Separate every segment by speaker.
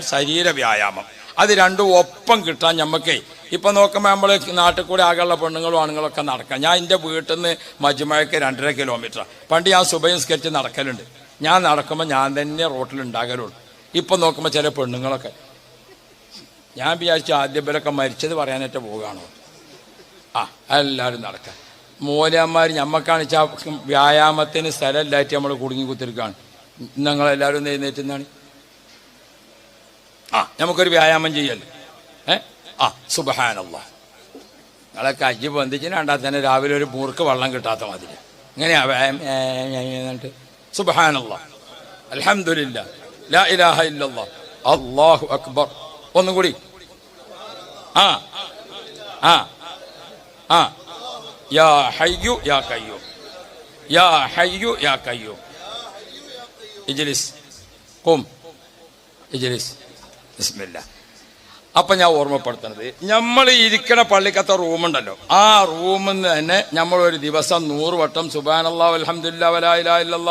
Speaker 1: ശരീര വ്യായാമം അത് രണ്ടും ഒപ്പം കിട്ടാൻ നമുക്ക് ഇപ്പൊ നോക്കുമ്പോൾ നമ്മൾ നാട്ടിൽ കൂടെ ആകെയുള്ള പെണ്ണുങ്ങളും ആണുങ്ങളൊക്കെ നടക്കാം. ഞാൻ എന്റെ വീട്ടിൽ നിന്ന് മജുമഴക്ക് രണ്ടര കിലോമീറ്റർ പണ്ട് ഞാൻ സുബൈൻ സ്കെച്ച് നടക്കലുണ്ട്. ഞാൻ നടക്കുമ്പോൾ ഞാൻ തന്നെ റോട്ടിൽ ഉണ്ടാകലുള്ളൂ. ഇപ്പൊ നോക്കുമ്പോൾ ചില പെണ്ണുങ്ങളൊക്കെ. ഞാൻ വിചാരിച്ചു ആദ്യം ഇവരൊക്കെ മരിച്ചത് പറയാനായിട്ട് പോവുകയാണോ? ആ എല്ലാവരും നടക്കാം. മൂലന്മാർ ഞമ്മക്കാണ് വെച്ചാൽ വ്യായാമത്തിന് സ്ഥലമില്ലായിട്ട് നമ്മൾ കുടുങ്ങി കുത്തിരിക്കുകയാണ്. നിങ്ങളെല്ലാവരും ഒന്ന് എഴുന്നേറ്റ് നിന്നാണ്. ആ നമുക്കൊരു വ്യായാമം ചെയ്യല്ലേ ഏ? ആ സുബഹാനല്ല നിങ്ങളൊക്കെ അജ്ജി ബന്ധിച്ചിന് കണ്ടാൽ തന്നെ രാവിലെ ഒരു മൂർക്ക് വെള്ളം കിട്ടാത്ത മാതിരി. ഇങ്ങനെയാ വ്യായാമം എന്നിട്ട്. സുബഹാനല്ല അലഹമില്ല ലാ ഇലാഹ ഇല്ലല്ലാ അല്ലാഹു അക്ബർ. ഒന്നും കൂടി. ആ ആ ആ. യാ ഹയ്യു യാ കയ്യു യാ ഹയ്യു യാ കയ്യു ഇജ്ലിസ്. കും ഇജ്ലിസ്. ബിസ്മില്ല. അപ്പം ഞാൻ ഓർമ്മപ്പെടുത്തുന്നത് നമ്മൾ ഇരിക്കണ പള്ളിക്കത്തെ റൂമുണ്ടല്ലോ. ആ റൂമിൽ നിന്ന് തന്നെ നമ്മൾ ഒരു ദിവസം നൂറ് വട്ടം അള്ളാഹു അലഹമുല്ലാ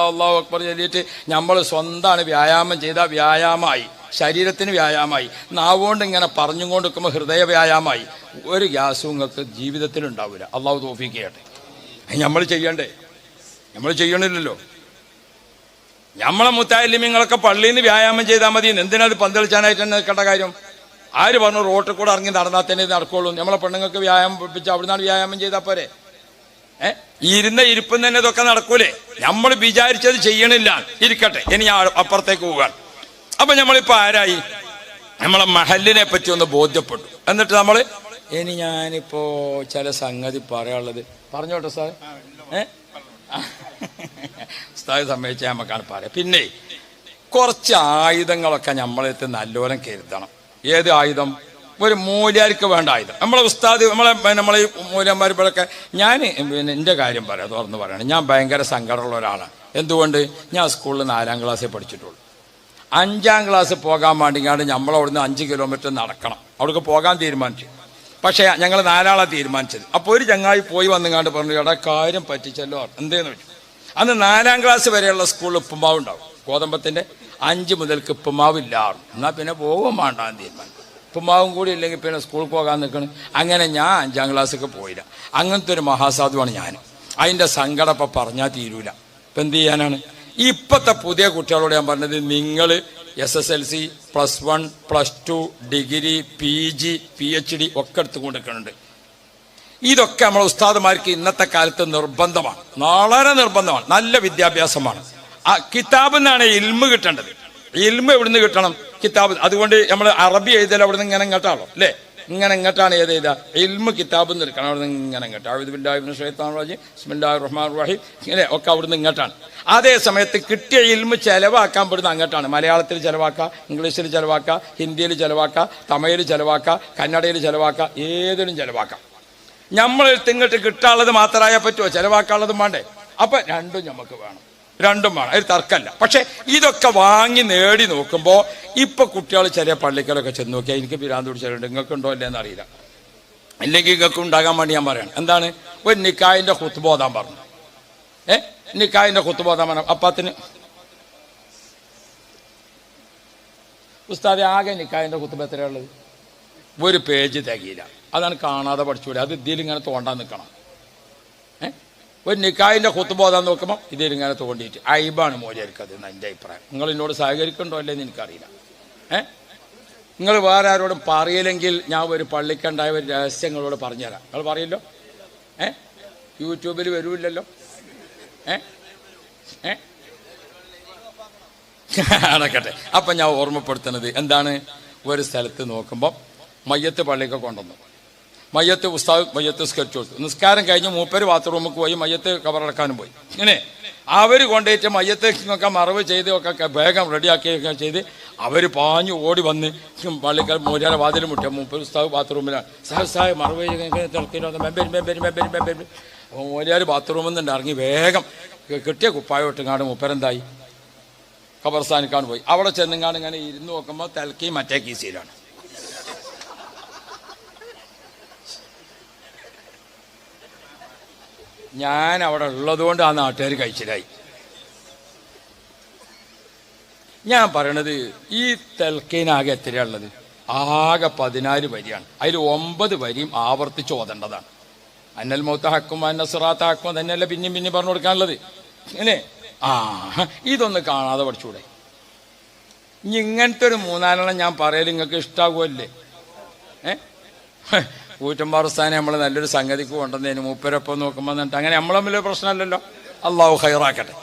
Speaker 1: അള്ളാഹു അക്ബർ ചൊല്ലിയിട്ട് നമ്മൾ സ്വന്തമാണ് വ്യായാമം ചെയ്ത വ്യായാമമായി. ശരീരത്തിന് വ്യായാമമായി. നാവുകൊണ്ട് ഇങ്ങനെ പറഞ്ഞും കൊണ്ട് നിൽക്കുമ്പോൾ ഹൃദയ വ്യായാമമായി. ഒരു ഗ്യാസും നിങ്ങൾക്ക് ജീവിതത്തിൽ ഉണ്ടാവില്ല അള്ളാഹു തോഫിക്കട്ടെ നമ്മൾ ചെയ്യണ്ടേ? നമ്മൾ ചെയ്യണില്ലല്ലോ. നമ്മളെ മുത്തായാലിമ്യങ്ങളൊക്കെ പള്ളിയിൽ നിന്ന് വ്യായാമം ചെയ്താൽ മതി. എന്തിനത് പന്തളിച്ചാനായിട്ട് നിൽക്കേണ്ട കാര്യം? ആര് പറഞ്ഞു റോട്ടിൽ കൂടെ ഇറങ്ങി നടന്നാൽ തന്നെ നടക്കുള്ളൂ? നമ്മളെ പെണ്ണുങ്ങൾക്ക് വ്യായാമം പഠിപ്പിച്ച് അവിടുന്നാണ് വ്യായാമം ചെയ്താൽ പോരെ? ഏ? ഇരുന്ന ഇരിപ്പം തന്നെ ഇതൊക്കെ നടക്കൂലേ? നമ്മൾ വിചാരിച്ചത് ചെയ്യണില്ല. ഇരിക്കട്ടെ ഇനി അപ്പുറത്തേക്ക് പോകാൻ അപ്പൊ നമ്മളിപ്പോ ആരായി? നമ്മളെ മഹലിനെ പറ്റി ഒന്ന് ബോധ്യപ്പെട്ടു. എന്നിട്ട് നമ്മൾ ഇനി ഞാനിപ്പോ ചില സംഗതി പറയാനുള്ളത്. പറഞ്ഞോട്ടെ സാർ ഏ? ഉസ്താദ് സമ്മതിച്ചാൽ നമുക്കാണ് പറയാം. പിന്നെ കുറച്ച് ആയുധങ്ങളൊക്കെ നമ്മളെടുത്ത് നല്ലോലം കരുതണം. ഏത് ആയുധം? ഒരു മൂല്യാർക്ക് വേണ്ട ആയുധം. നമ്മളെ ഉസ്താദ് നമ്മളെ നമ്മളെ ഈ മൂല്യന്മാർ ഇപ്പോഴൊക്കെ ഞാൻ പിന്നെ എന്റെ കാര്യം പറയാം തുറന്ന് പറയണം. ഞാൻ ഭയങ്കര സങ്കടമുള്ള ഒരാളാണ്. എന്തുകൊണ്ട്? ഞാൻ സ്കൂളിൽ നാലാം ക്ലാസ്സിൽ പഠിച്ചിട്ടുള്ളൂ. അഞ്ചാം ക്ലാസ് പോകാൻ വേണ്ടിങ്ങാണ്ട് നമ്മൾ അവിടുന്ന് അഞ്ച് കിലോമീറ്റർ നടക്കണം. അവിടേക്ക് പോകാൻ തീരുമാനിച്ചു. പക്ഷേ ഞങ്ങൾ നാലാളാണ് തീരുമാനിച്ചത്. അപ്പോൾ ഒരു ചങ്ങായി പോയി വന്നുങ്ങാണ്ട് പറഞ്ഞു എടാ കാര്യം പറ്റിച്ചല്ലോ. എന്തേന്ന് വെച്ചു? അന്ന് നാലാം ക്ലാസ് വരെയുള്ള സ്കൂളിൽ ഉപ്പുമാവ് ഉണ്ടാവും. ഗോതമ്പത്തിന്റെ അഞ്ച് മുതൽക്ക് ഉപ്പുമാവ് ഇല്ലാറും. എന്നാൽ പിന്നെ പോകും വേണ്ടാന്ന് തീരുമാനം ഉപ്പുമാവും കൂടി ഇല്ലെങ്കിൽ പിന്നെ സ്കൂളിൽ പോകാൻ നിൽക്കണം. അങ്ങനെ ഞാൻ അഞ്ചാം ക്ലാസ്സൊക്കെ പോയില്ല. അങ്ങനത്തെ ഒരു മഹാസാധുവാണ് ഞാൻ. അതിന്റെ സങ്കടം ഇപ്പം പറഞ്ഞാൽ തീരൂല. ഇപ്പം എന്ത് ചെയ്യാനാണ്? ഇപ്പോഴത്തെ പുതിയ കുട്ടികളോട് ഞാൻ പറഞ്ഞത് നിങ്ങൾ S S L C plus one plus two degree P G P H D ഒക്കെ എടുത്തുകൊണ്ടിരിക്കുന്നുണ്ട് ഇതൊക്കെ നമ്മളെ ഉസ്താദുമാർക്ക് ഇന്നത്തെ കാലത്ത് നിർബന്ധമാണ്. വളരെ നിർബന്ധമാണ്. നല്ല വിദ്യാഭ്യാസമാണ്. ആ കിതാബിൽ നിന്നാണ് ഇൽമ കിട്ടേണ്ടത്. ഇൽമ എവിടുന്ന് കിട്ടണം? കിതാബ്. അതുകൊണ്ട് നമ്മൾ അറബി എഴുതൽ അവിടുന്ന് ഇങ്ങനെ ഇങ്ങോട്ടാണോ? അല്ലേ? ഇങ്ങനെ ഇങ്ങോട്ടാണ് ഏത് ചെയ്താൽ ഇൽമ കിതാബ് എന്ന് എടുക്കണം. അവിടുന്ന് ഇങ്ങനെ ഇങ്ങോട്ട്. അഴുദുബില്ലാഹിബിൻ ഷെയ്ത്താൻ റാജി. ബിസ്മില്ലാഹി റഹ്മാൻ റഹീം. ഇങ്ങനെ ഒക്കെ അവിടുന്ന് ഇങ്ങോട്ടാണ്. അതേ സമയത്ത് കിട്ടിയ ഇൽമ ചിലവാക്കാൻ പെടുന്ന അങ്ങോട്ടാണ്. മലയാളത്തിൽ ചിലവാക്കുക ഇംഗ്ലീഷിൽ ചിലവാക്കുക ഹിന്ദിയിൽ ചിലവാക്കുക തമിഴിൽ ചിലവാക്കുക കന്നഡയിൽ ചിലവാക്കുക ഏതിലും ചെലവാക്കാം. നമ്മൾ തിങ്ങട്ട് കിട്ടാനുള്ളത് മാത്രമായ പറ്റുമോ ചെലവാക്കാനുള്ളതും വേണ്ടേ? അപ്പൊ രണ്ടും നമുക്ക് വേണം. രണ്ടും വേണം. ഒരു തർക്കമല്ല പക്ഷെ ഇതൊക്കെ വാങ്ങി നേടി നോക്കുമ്പോൾ ഇപ്പൊ കുട്ടികൾ ചെറിയ പള്ളിക്കലൊക്കെ ചെന്ന് നോക്കിയാൽ എനിക്ക് പിരാന്ത് പിടിച്ചിട്ടുണ്ട് നിങ്ങൾക്ക് ഉണ്ടോ അല്ലേന്ന് അറിയില്ല. അല്ലെങ്കിൽ നിങ്ങൾക്ക് ഉണ്ടാകാൻ വേണ്ടി ഞാൻ പറയണം. എന്താണ്? ഒരു നിക്കായിന്റെ കുത്തുബോധാൻ പറഞ്ഞു. ഏ? നിക്കായിന്റെ കുത്തുബോധാൻ പറഞ്ഞു. അപ്പത്തിന് ഉസ്താദ് ആകെ നിക്കായിന്റെ കുത്തുബ എത്രയുള്ളത് ഒരു പേജ് തികയില്ല. അതാണ് കാണാതെ പഠിച്ചുകൂടെ അത് ഇതിൽ ഇങ്ങനെ തോണ്ടാൻ നിൽക്കണം. ഒരു നിക്കായിന്റെ കുത്തുബോധം നോക്കുമ്പോൾ ഇതിൽ ഇങ്ങനെ തോണ്ടിയിട്ട്. അയബാണ് മോചരിക്കത് എന്ന് എന്റെ അഭിപ്രായം. നിങ്ങൾ എന്നോട് സഹകരിക്കണ്ടോ അല്ലേന്ന് എനിക്കറിയില്ല. ഏ? നിങ്ങൾ വേറെ ആരോടും പറയില്ലെങ്കിൽ ഞാൻ ഒരു പള്ളിക്കണ്ടായ ഒരു രഹസ്യങ്ങളോട് പറഞ്ഞുതരാം. നിങ്ങൾ പറയില്ലോ? ഏ? യൂട്യൂബിൽ വരൂല്ലല്ലോ? ഏ? ഏ? അടക്കട്ടെ അപ്പം ഞാൻ ഓർമ്മപ്പെടുത്തുന്നത് എന്താണ്? ഒരു സ്ഥലത്ത് നോക്കുമ്പോൾ മയ്യത്ത് പള്ളിയൊക്കെ കൊണ്ടുവന്നു. മയ്യത്ത് ഉസ്താദ് മയ്യത്ത് സ്കെച്ച് കൊടുത്തു. നിസ്കാരം കഴിഞ്ഞ് മൂപ്പര് ബാത്റൂമിൽ പോയി മയ്യത്ത് കവറടക്കാനും പോയി. ഇങ്ങനെ അവർ കൊണ്ടുപോയിട്ട് മയ്യത്തേക്കൊക്കെ മറവ് ചെയ്ത് ഒക്കെ വേഗം റെഡിയാക്കിയൊക്കെ ചെയ്ത് അവർ പാഞ്ഞു ഓടി വന്ന് പള്ളിക്കൽ മൂരാല വാതിൽ മുട്ടിയ മൂപ്പര് ഉസ്താവ് ബാത്റൂമിലാണ്. സാഹ് സാഹ് മറവ് മൂരാൽ ബാത്റൂമിൽ നിന്ന് ഇറങ്ങി വേഗം കിട്ടിയ കുപ്പായം കാണും മൂപ്പരെന്തായി? ഖബർസ്ഥാനിക്കാണ് പോയി. അവിടെ ചെന്നുങ്ങാണ്ട് ഇങ്ങനെ ഇരുന്ന് നോക്കുമ്പോൾ തലക്കി മറ്റേ കീസിയിലാണ്. ഞാൻ അവിടെ ഉള്ളതുകൊണ്ട് ആ നാട്ടുകാർ കഴിച്ചിലായി. ഞാൻ പറയണത് ഈ തെൽക്കീനാകെ എത്രയുള്ളത് ആകെ പതിനാല് വരിയാണ്. അതിൽ ഒമ്പത് വരിയും ആവർത്തിച്ച് ഓതേണ്ടതാണ്. അന്നൽ മൗത്ത ഹക്കും അന്ന സുറാത്ത ഹക്കും തന്നെയല്ല പിന്നെയും പിന്നെയും പറഞ്ഞു കൊടുക്കാനുള്ളത്. അല്ലേ? ആ ഇതൊന്ന് കാണാതെ പഠിച്ചൂടെ. ഇനി ഇങ്ങനത്തെ ഒരു മൂന്നാലെണ്ണം ഞാൻ പറയൽ നിങ്ങൾക്ക് ഇഷ്ടാകുമല്ലേ ഏ? കൂറ്റമ്പാറ സ്ഥാനം നമ്മൾ നല്ലൊരു സംഗതിക്ക് കൊണ്ടുവന്നതിന് മൂപ്പരൊപ്പം നോക്കുമ്പോൾ എന്നിട്ട് അങ്ങനെ നമ്മളെ തമ്മിൽ പ്രശ്നമല്ലല്ലോ അള്ളാഹു ഹൈറാക്കട്ടെ